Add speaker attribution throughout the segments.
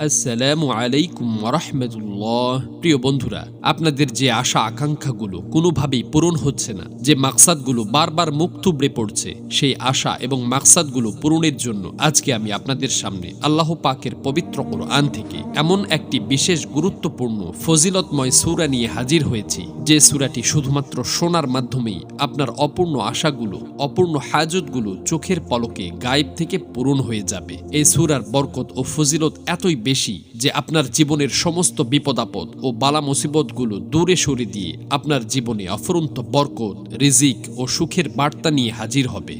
Speaker 1: আসসালামু আলাইকুম রহমতুল্লাহ প্রিয় বন্ধুরা, আপনাদের যে আশা আকাঙ্ক্ষাগুলো কোনোভাবেই পূরণ হচ্ছে না, যে মাকসাদগুলো বারবার মুখ থুবড়ে পড়ছে, সেই আশা এবং মাকসাদগুলো পূরণের জন্য আজকে আমি আপনাদের সামনে আল্লাহ পাকের পবিত্র কোরআন থেকে এমন একটি বিশেষ গুরুত্বপূর্ণ, ফজিলতময় সুরা নিয়ে হাজির হয়েছি, যে সূরাটি শুধুমাত্র শোনার মাধ্যমেই আপনার অপূর্ণ আশাগুলো, অপূর্ণ হাজতগুলো চোখের পলকে গায়েব থেকে পূরণ হয়ে যাবে। এই সুরার বরকত ও ফজিলত এতই বেশি যে আপনার জীবনের সমস্ত বিপদাপদ ও বালা মুসিবতগুলো দূরে সরে দিয়ে আপনার জীবনে অফুরন্ত বরকত, রিজিক ও সুখের বার্তা নিয়ে হাজির হবে।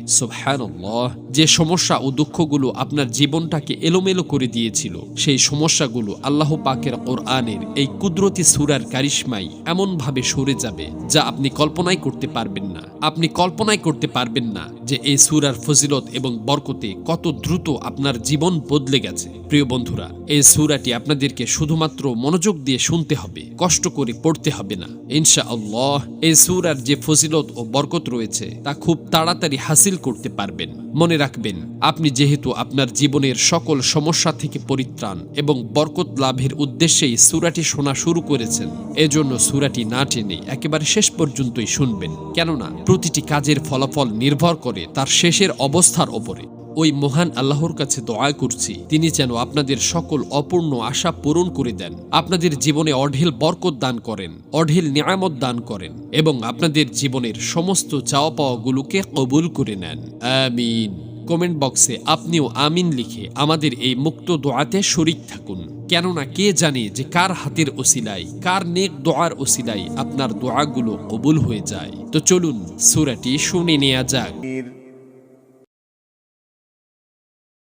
Speaker 1: যে সমস্যা ও দুঃখগুলো আপনার জীবনটাকে এলোমেলো করে দিয়েছিল, সেই সমস্যাগুলো আল্লাহ পাকের কোরআনের এই কুদরতি সুরার কারিশমাই এমনভাবে সরে যাবে যা আপনি কল্পনাই করতে পারবেন না। আপনি কল্পনাই করতে পারবেন না যে এই সুরার ফজিলত এবং বরকতে কত দ্রুত আপনার জীবন বদলে গেছে। প্রিয় বন্ধুরা এই সুরাটি আপনাদেরকে শুধুমাত্র মনোযোগ দিয়ে শুনতে হবে, কষ্ট করে পড়তে হবে না। ইনশা আল্লাহ এই সুরার যে ফজিলত ও বরকত রয়েছে, তা খুব তাড়াতাড়ি হাসিল করতে পারবেন। মনে রাখবেন, আপনি যেহেতু আপনার জীবনের সকল সমস্যা থেকে পরিত্রাণ এবং বরকত লাভের উদ্দেশ্যেই সুরাটি শোনা শুরু করেছেন, এজন্য সুরাটি না টেনে একেবারে শেষ পর্যন্তই শুনবেন। কেননা, প্রতিটি কাজের ফলাফল নির্ভর করে তার শেষের অবস্থার ওপরে। ওই মহান আল্লাহর কাছে দোয়া করছি, তিনি যেন আপনাদের সকল অপূর্ণ আশা পূরণ করে দেন, আপনাদের জীবনে অঢেল বরকত দান করেন, অঢেল নিয়ামত দান করেন এবং আপনাদের জীবনের সমস্ত চাওয়া পাওয়াগুলোকে কবুল করে নেন। আমিন। কমেন্ট বক্সে আপনিও আমিন লিখে আমাদের এই মুক্ত দোয়াতে শরিক থাকুন, কেননা কে জানে যে কার হাতের ওসিলাই কার নেক দোয়ার ওসিলাই আপনার দোয়াগুলো কবুল হয়ে যায়। তো চলুন, সুরাটি শুনে নেওয়া যাক।